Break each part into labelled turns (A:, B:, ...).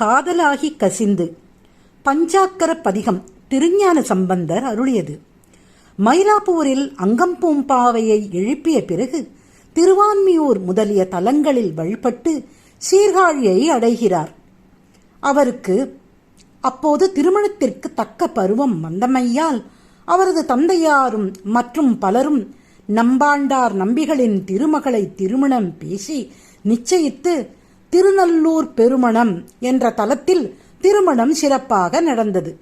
A: காதலாகி கசிந்து பஞ்சாக்கர பதிகம் திருஞான சம்பந்தர் அருளியது. மயிலாப்பூரில் அங்கம்பூம்பாவையை எழுப்பிய பிறகு திருவான்மியூர் முதலிய தலங்களில் வழிபட்டு சீர்காழியை அடைகிறார். அவருக்கு அப்போது திருமணத்திற்கு தக்க பருவம் வந்தமையால் அவரது தந்தையாரும் மற்றும் பலரும் நம்பாண்டார் நம்பிகளின் திருமகளை திருமணம் பேசி நிச்சயித்து திருநல்லூர் பெருமணம் என்ற தலத்தில் திருமணம் சிறப்பாக நடந்தது.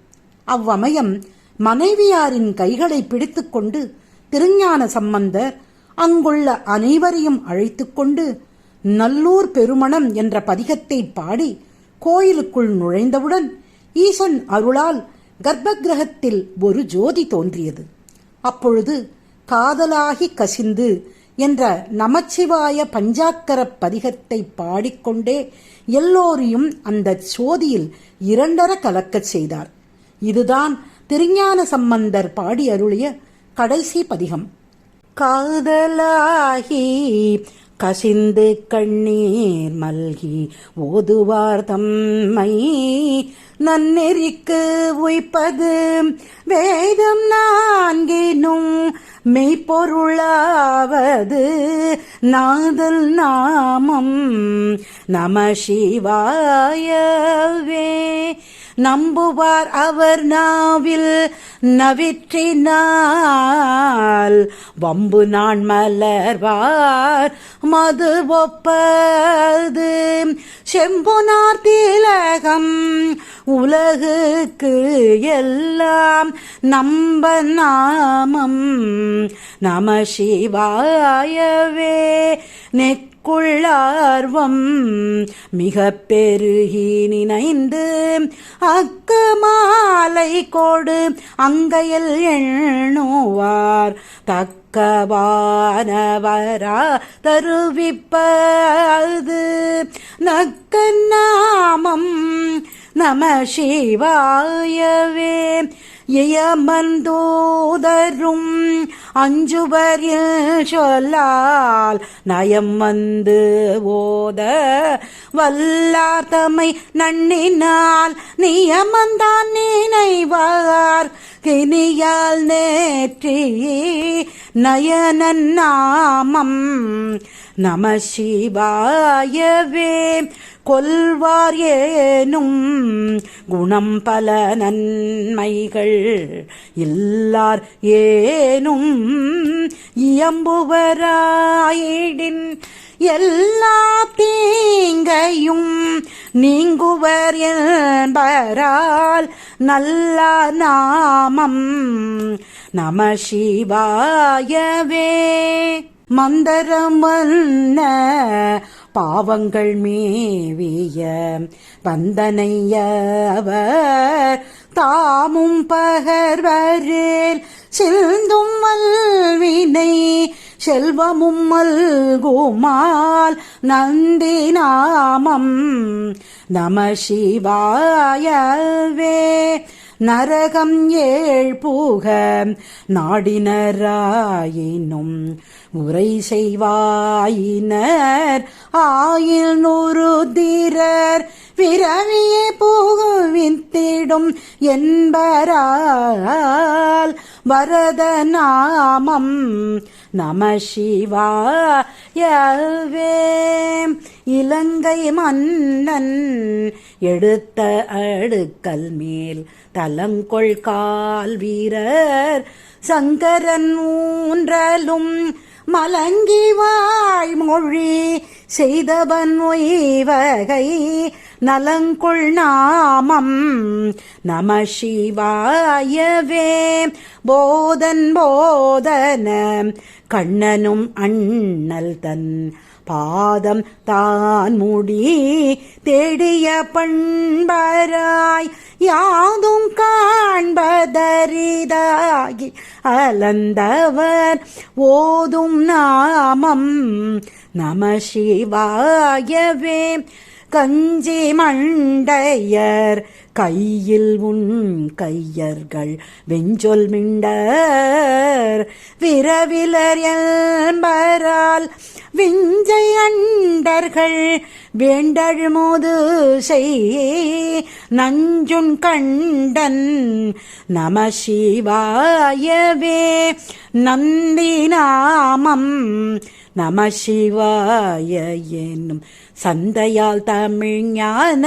A: அவ்வமயம் மனைவியாரின் கைகளை பிடித்துக்கொண்டு திருஞான சம்பந்தர் அங்குள்ள அனைவரையும் அழைத்துக்கொண்டு நல்லூர் பெருமணம் என்ற பதிகத்தை பாடி கோயிலுக்குள் நுழைந்தவுடன் ஈசன் அருளால் கர்ப்பகிரகத்தில் ஒரு ஜோதி தோன்றியது. அப்பொழுது காதலாகி கசிந்து என்ற நமச்சிவாய பஞ்சாக்கர பதிகத்தை பாடிக்கொண்டே எல்லோரையும் அந்த சோதியில் இரண்டர கலக்கச் செய்தார். இதுதான் திருஞான சம்பந்தர் பாடி அருளிய கடைசி பதிகம். காதலாகி கசிந்து கண்ணீர் மல்கி ஓதுவார் தம்மை. நன்னெறிக்கு உய்ப்பது வேதம் நான்கினும் மெய்ப்பொருளாவது நாதல் நாமம். நம சிவாயவே. நம்புவார் அவர் நாவில் நவிற்றினால். வம்பு நான் மலர்வார் மது ஒப்பது. செம்புனார் திலகம் உலகுக்கு எல்லாம் நம்ப நாமம். நம சிவாயவே கொள்ளார்வம் மிக பெருகி நினைந்து அக்கு மாலை கோடு அங்கையில் எண்ணுவார் தக்கவானவரா தருவிப்பது. நக்க நாமம் நம சிவாயவே. இயமந்தோதரும் அஞ்சுவர் சொல்லால் நயம் வந்து ஓத வல்லார் தம்மை நன்னினால் நியமந்தான் நினைவார். கினியால் நேற்றியே நயனன் நாமம் நம சிவாயவே. கொல்வார் ஏனும் குணம் பல நன்மைகள் இல்லார் ஏனும் இயம்புவராயிடின் எல்லா தீங்கையும் நீங்குவர் என்பரால் நல்ல நாமம் நம சிவாயவே. மந்தரமல்ல பாவங்கள் மேவிய வந்தனையவர் தாமும் பகர்வரேல் செல்ந்தும் வல்வினை செல்வமும் மல்குமால் நந்தி நாமம் நம சிவாயவே. நரகம் ஏழ் பூக நாடினராயினும் உரை செய்வாயினர். ஆயில் நூறு தீரர் பிறவியே புகுவித்திடும் என்பரால் வரத நாமம் நம சிவாயவே இலங்கை மன்னன் எடுத்த அடுக்கல் மேல் தலங்கொள் கால் வீரர் சங்கரன் ஊன்றலும் மலங்கி வாய் மொழி செய்தவன் ஒய்வகை. நலங்குள் நாமம் நம சிவாயவே. போதன் போதன கண்ணனும் அண்ணல் தன் பாதம் தான் முடி. தேடிய பண்பராய் யாதும் காண்பதரிதாகி அலந்தவர். ஓதும் நாமம் நம சிவாயவே. கஞ்சி மண்டையர் கையில் உன் கையர்கள் வெஞ்சொல் மிண்டர். விரவிலர் என்பரால் விஞ்சை அண்டர்கள் வேண்டழுமோது செய் நஞ்சுன் கண்டன் நம சிவாயவே நந்தி நாமம் நம சிவாய என்னும் சந்தையால் தமிழ் ஞான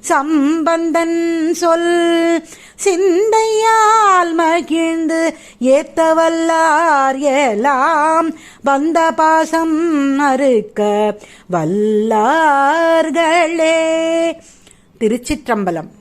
A: சம்பந்தன் சொல் சிந்தையால் மகிழ்ந்து ஏத்தவல்லார் எல்லாம் வந்த பாசம் அறுக்க வல்லார்களே. திருச்சிற்றம்பலம்.